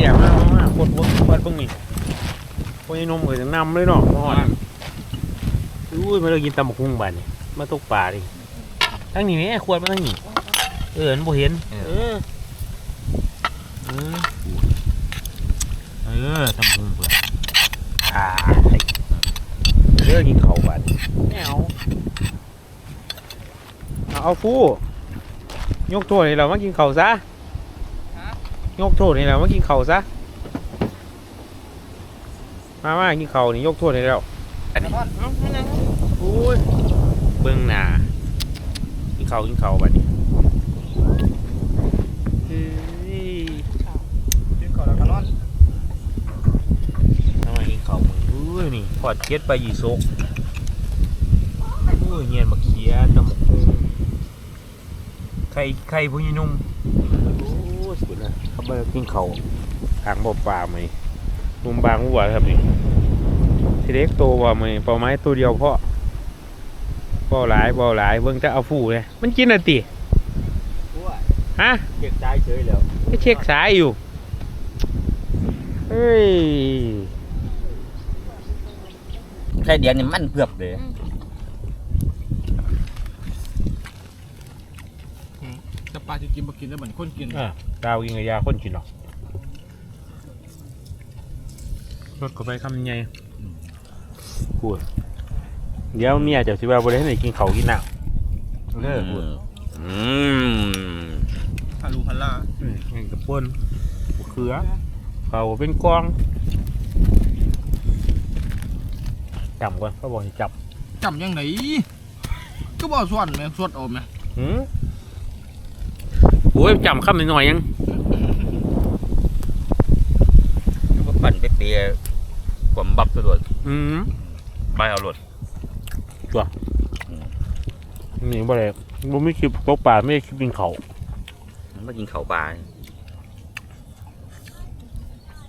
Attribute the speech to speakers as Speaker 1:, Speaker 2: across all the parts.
Speaker 1: แย่มากมากกดวัดวัดเบิ่งนี่พวกนี้นมเอ๋ยจังนำเลยเนาะมาหอดอุ้ยมาเลยกินตำบักหุ่งบานนี่มาตกปลาดิทั้งนี้แม่ขวดมาทั้งนี้เออมันบ่เห็น เออ เออเออตำบักหุ่งเพื่อนอ่าเลิกกินข้าวบานนี่แมวเอาเอาฟูยกโทษให้เรามากินข้าวซะ ยกโทษให้เรามากินข้าวซะ มามากินข้าวนี่ยกโทษให้เราอันนี้โอ้ยเบิ่งหน้ากินข้าวกินข้าวบัดนี้เฮ้ย
Speaker 2: กินก่อนแล้วก็นอน
Speaker 1: ทำไมกินข้าวมึงอุ้ยนี่ทอดเก็ดไปยี่สกอุ้ยเงียนบักเขียตำบักหุ่งไข่ไข่ผู้ยนุ่มโอ้ยสุดนะเขาไปกินข้าวทางบ่อปลาไหมนุ่มบางหัวครับนี่ทีเล็กโตว่าไหมเป่าไม้ตัวเดียวเพาะเป่าหลายเป่าหลายเบิ่งจะเอาฟูเลยมันกินอะไรติ
Speaker 2: อ้วน
Speaker 1: ฮะ
Speaker 2: เก็บใจเฉยแล้ว
Speaker 1: ไปเช็คสายอยู่เฮ้ย
Speaker 3: ไข่เดียงนี่มันเพือบเลย
Speaker 2: จะ ปลาจะกินบ่กินแล้วเหมือนคนกิน
Speaker 1: อะดาวกินกับยาคนกินหรอกรถก็ไปคำไงพูดเดี๋ยวเมียเจะสิว่าบริให้ไหนกินเขาวกินน้ำเลิกพูด
Speaker 3: อืม
Speaker 2: พาลูพันล่า
Speaker 1: อืมแม่งกระป่นบักเขือเขาเป็นกองจับก่อนเขาบอกให้จับ
Speaker 2: จำยังไงก็บอกส่วนไหมส่วนโอมไหม
Speaker 1: หืมโอ้ยจำคำหน่อยๆยัง
Speaker 3: ก็ปั่นไปเปียกวมบับตลอด
Speaker 1: อืม
Speaker 3: ใบเอาหลด
Speaker 1: นี่บ่ได้บ่มีคลิปตกปลาไม่ได้คลิปกินเขาว
Speaker 3: มันมากินข้าวปลา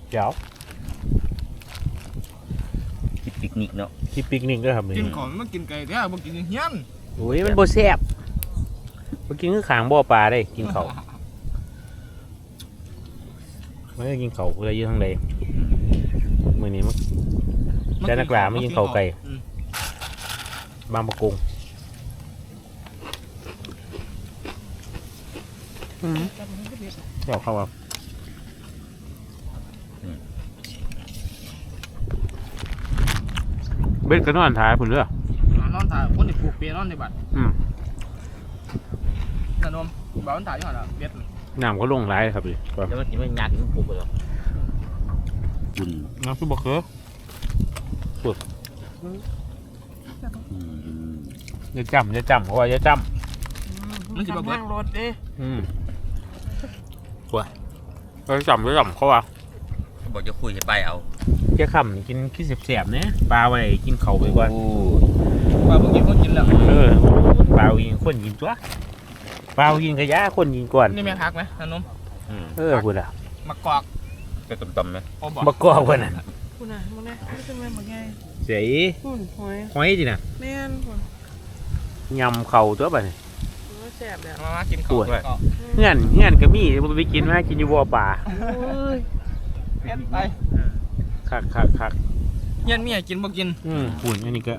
Speaker 1: เดี๋ยว
Speaker 3: กินปิกนิกเนาะ
Speaker 1: คลิปปิกนิกด้วยครับ
Speaker 2: กิ
Speaker 1: นี่
Speaker 2: นของมันกินไก่แท้บ่กินเฮียน
Speaker 1: โอ้ยมันบ่แซ่บ บ่กินคือขางบ่อปลาได้กินเขาวไม่ได้กินเขาวอะไรอยู่ทางใดมื้อนี้มันแต่นักหลาไม่กินข้าวไก่
Speaker 2: อืม
Speaker 1: บางประกงอืมเดี๋ยวเข้ามาเบ็ดก็นอนถ่ายผุนเด้อ
Speaker 2: นอนถ่ายคนที่ปลูกเปียนอนในบัด
Speaker 1: อืม
Speaker 2: นานมบ่าวมันถ่ายอยู่หั่นล่ะเบ็ด
Speaker 1: น้ำก็ลงหลายครับพี่
Speaker 3: แล้วมันกินไม่ยากกินปุ๊บเลยคุณ
Speaker 1: น้ำซุปบะเขืออย่าจำอย่าจำเขาว่าอย่าจ
Speaker 2: มันสิบ่เบิดรถเด้ำ
Speaker 1: อืมกว่าอย่าจำอย่าจำเขาว่า
Speaker 3: บอกจะคุยให้ไปเอา
Speaker 1: แค่คำนี่กินขี้เสียบๆเนี่ยปลาไว้กินเขาไปก่อน
Speaker 3: โอ้
Speaker 2: ว่าบ่กินคนกินแล้ว
Speaker 1: เออปลายิงคนยิงตัว ปลายิงกระยะคนยิงก่อน
Speaker 2: นี่แม่พักไหมนานม
Speaker 3: อืม
Speaker 1: เออพูดอะ
Speaker 2: มะกอก
Speaker 3: จะต่ำๆไหม
Speaker 2: โอ้บ่
Speaker 1: บักกอกคนนั้น
Speaker 4: คุณน่ะมึงนะนี่เป็นแม่บักไง
Speaker 1: เสีย
Speaker 4: หุ่นหอย
Speaker 1: หอยจีน่ะ
Speaker 4: แม่นหุ่น
Speaker 1: ยำเข่าตัวไปนี่
Speaker 4: มันก็แสบแล้ว
Speaker 2: มามากินข้าว
Speaker 1: ปวด
Speaker 2: ด้วย
Speaker 1: เงื่อนเงื่อนก็มีบ่ไปกินมากินอยู่บ่อปลา
Speaker 4: โอ้ย
Speaker 2: เฮ็ดไป
Speaker 1: คักคักคัก
Speaker 2: เฮียนเมียกินบ่กิน
Speaker 1: อืมหุ่นอันนี้ก็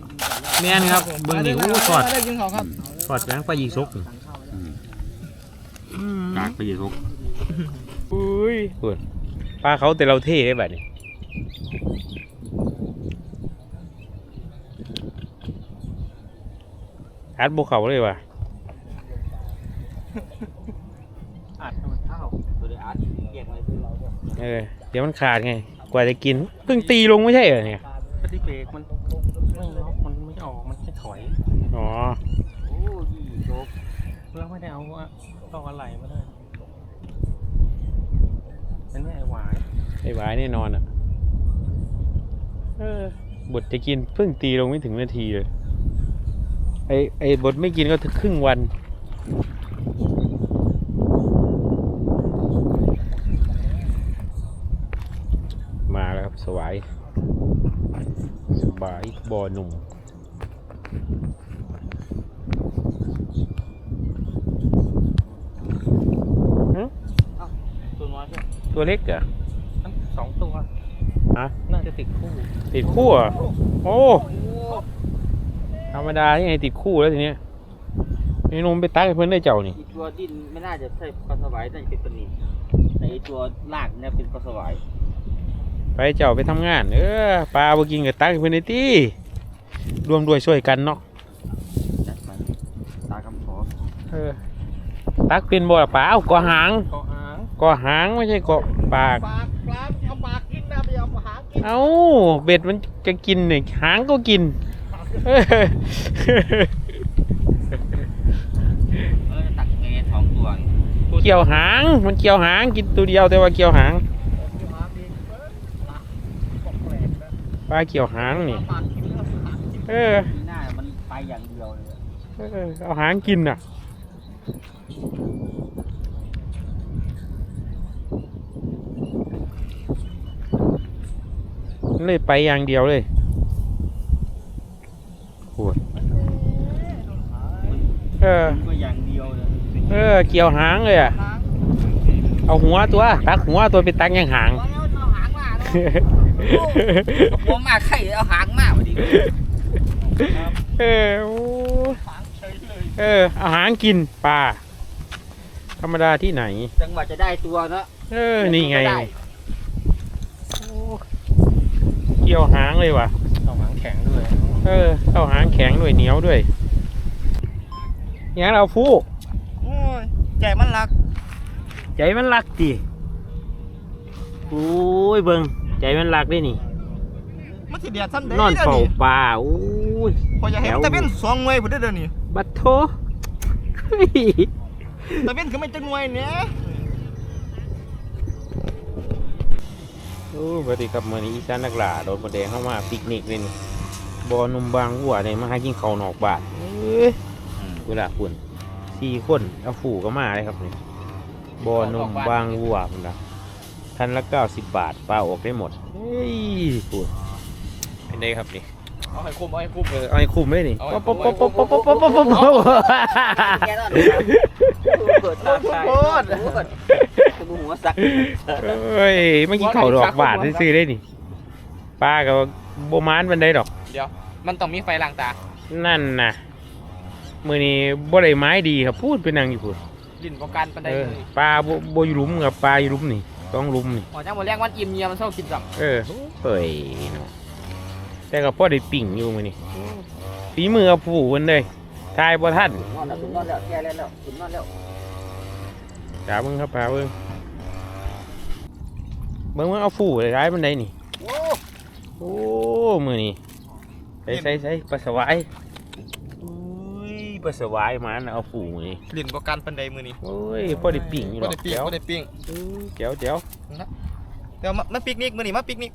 Speaker 1: แม่นครับเบิ่งนี่โอ้สอด
Speaker 2: ได้กินข้าวครับ
Speaker 1: สอดแรงปลายิงซกนี่อืม
Speaker 3: กากไปยีทุก
Speaker 1: อุ้ยพูดปลาเขาแต่เราเท่ได้แบบนี้อัดบุเขาเลยว่ะ
Speaker 2: อัดมันข้าวตัวได้อัดแยกไว้คือเราด้วย
Speaker 1: เออ เดี๋ยวมันขาดไง กว่าจะกิน เพิ่งตีลงไม่ใช่เหรอเนี่ย
Speaker 2: ปฏิเบรกมันไม่ล็อกมันไม่ออกมันแค่ถอย
Speaker 1: อ๋อ
Speaker 2: โอ้ยโชค เรื่องไม่ได้เอาอะต้องอะไรมาได้เป็นแม่ไอ้หวาย
Speaker 1: ไอ้หวายแน่นอนอะ เออบทจะกินเพิ่งตีลงไม่ถึงนาทีเลย ไอ้ไอ้บทไม่กินก็ถึงครึ่งวันมาแล้วครับสวายสบายบอหนุ่ม
Speaker 2: ตัวน้อยใช่ไหม
Speaker 1: ตัวเล็กเหรอ
Speaker 2: มันสองตัว
Speaker 1: ฮะ
Speaker 2: น่าจะติดคู่
Speaker 1: ติดคู่เหรอะโอ้ธรรมดาที่ไงติดคู่แล้วทีเนี้ยไอ้หนุ่มไปตักให้เพื่อนได้เจ้านี่
Speaker 3: อีตัวดิ้นไม่น่าจะใช่ปลาสวายน่าจะเป็นปลานิลแต่ไอตัวลากเนี่ยเป็นปลาสวาย
Speaker 1: ไปเจ้าไปทำงาน เออปลาบ่กินกับตักให้เพื่อนได้ตีรวมด้วยช่วยกันเนาะ
Speaker 3: จัดไปตาคำขอ
Speaker 1: เออตักเป็นบ่ล่ะปลาเอาก่อหาง
Speaker 2: เกาะหาง
Speaker 1: ก่อหางไม่ใช่ก่อปาก
Speaker 2: ปากปลาเอาปากกินนะไปเอาหางกิน
Speaker 1: เอ้าเบ็ดมันจะกินเนี่ยหางก็กินเออ
Speaker 3: เออตักเงยสองตัวนี่
Speaker 1: เกี่ยวหาง มันเกี่ยวหางกินตัวเดียวแต่ว่าเกี่ยวหาง
Speaker 2: หางดีเปิ้ลปากแปลกนะ
Speaker 1: ปลาเกี่ยวหางนี่
Speaker 2: ปากกินแล้วหางกิน
Speaker 1: เออ
Speaker 3: มีหน้ามันไปอย่างเดียวเลยอะ
Speaker 1: เออเอาหางกินน่ะมัน เลยไปอย่างเดียวเลยโอ้ยเออ
Speaker 3: มันก็อย่างเดียวเลย
Speaker 1: เออ เกี่ยวหางเลยอะ
Speaker 2: หาง
Speaker 1: เอาหัวตัวตักหัวตัวไปตักยังหาง
Speaker 3: เอาเอาหางมาเนาะเอาหัวมาไข่เอาหางมาพอดี
Speaker 1: เออโอ้
Speaker 2: หางเฉยเลย
Speaker 1: เออ เอาหางกินปลาธรรมดาที่ไหน
Speaker 3: จังหวะจะได้ตัวเนาะ
Speaker 1: เออ นี่ไง
Speaker 3: ด้
Speaker 1: เกี่ยวหางเลยว่ะ
Speaker 2: เอาหางแข็งด้วย
Speaker 1: เออเอาหางแข็งด้วยเหนียวด้วยอย่างเราฟูก
Speaker 2: โอ้ยใจมันรัก
Speaker 1: ใจมันรักดิโอ้ยเบิงใจมันรักได้นี่
Speaker 2: มันสิเดียดซ้ำเด้
Speaker 1: นอน
Speaker 2: เดี๋ยว
Speaker 1: เฝ้า
Speaker 2: นี้
Speaker 1: ปลาโอ้ย
Speaker 2: พออย่าเห็น
Speaker 1: แถว
Speaker 2: ตะเว้นสองหน่วยพุ่นเด้อเดี๋ยวนี้
Speaker 1: บัดโทเฮ้ย
Speaker 2: ตะเว้นคือไม่จังหน่วยเนี่ย
Speaker 1: สวัสดีครับมื่อนี้อีสานนักล่าโดนประเดงเข้ามาปิกนิกเลยนี่บอหนุ่มบางหัวเนี่ยมาหากินข้าวนอกบ้านเอ้ย
Speaker 3: อืม
Speaker 1: เวลาคุณสี่คนเอาฝูก็มาเลยครับนี่บอหนุ่มบางวัวพุ่นละทันละเก้าสิบบาทปลาออกได้หมดเฮ้ยพูดเป็นไงครับนี่
Speaker 2: เอาให้คุ้มเอาให้คุ้ม
Speaker 1: เออเอาให้คุ้มเลยนี่
Speaker 2: เอาให้
Speaker 1: ป๊อป
Speaker 2: คุ้
Speaker 1: ป๊อ
Speaker 2: ม
Speaker 1: ปป๊อปป๊อปป๊อปป๊อปป๊อปป๊อป
Speaker 3: แกนอนเลยครับเปิดตาใส่จะ ดูหัวสัก
Speaker 1: เอ้ยเมื่อกี้เขาดอกบาทซื้อๆได้นี่ปลากับโบมานมันได้ดอก
Speaker 2: เดี๋ยว มันต้องมีไฟลางตา
Speaker 1: นั่นนะมือนี้บ่ได้ไม้ดีครับพูดเป็นนางอยู่พูด
Speaker 2: ดินประกันปันได
Speaker 1: เออ
Speaker 2: เลย
Speaker 1: ปลาบ่บ่อยู่หลุมกับปลาอยู่หลุมนี่ต้องหลุมนี่
Speaker 2: หมอจ้างหมดแรกวันอิ่มเมียมันชอบกินจัง
Speaker 1: เออเฮ้ยเนาะแต่ก็พอได้ปิ่งอยู่มือนี่ฝีมือกับผู้เพิ่นเลยทายบ่ทัน
Speaker 3: นอนแล้วนอนแล้วแกแล้วแล้วนอนแล้ว
Speaker 1: จ้าเบิ่งครับปลาเบิ่ง เบิ่งว่าเอาผู้เลยท้ายมันได้นี่
Speaker 3: โอ้
Speaker 1: โอ้ มือนี่ใส่ใส่ใส่ปลาสวายอุ้ยปลาสวายมานะเอาผู้มือนี่
Speaker 2: ดินประกันปันไดมือนี้
Speaker 1: โอ้ยพอได้ปิ่งอยู่
Speaker 2: บ่
Speaker 1: หรอก
Speaker 2: ได้ปิ้ง
Speaker 1: แจ๋ว
Speaker 2: บ่ได้ปิ้ง
Speaker 1: อื้อแจ๋วแจ๋ว
Speaker 2: เดี๋ยวมามาปิกนิกมือนี้มาปิกนิก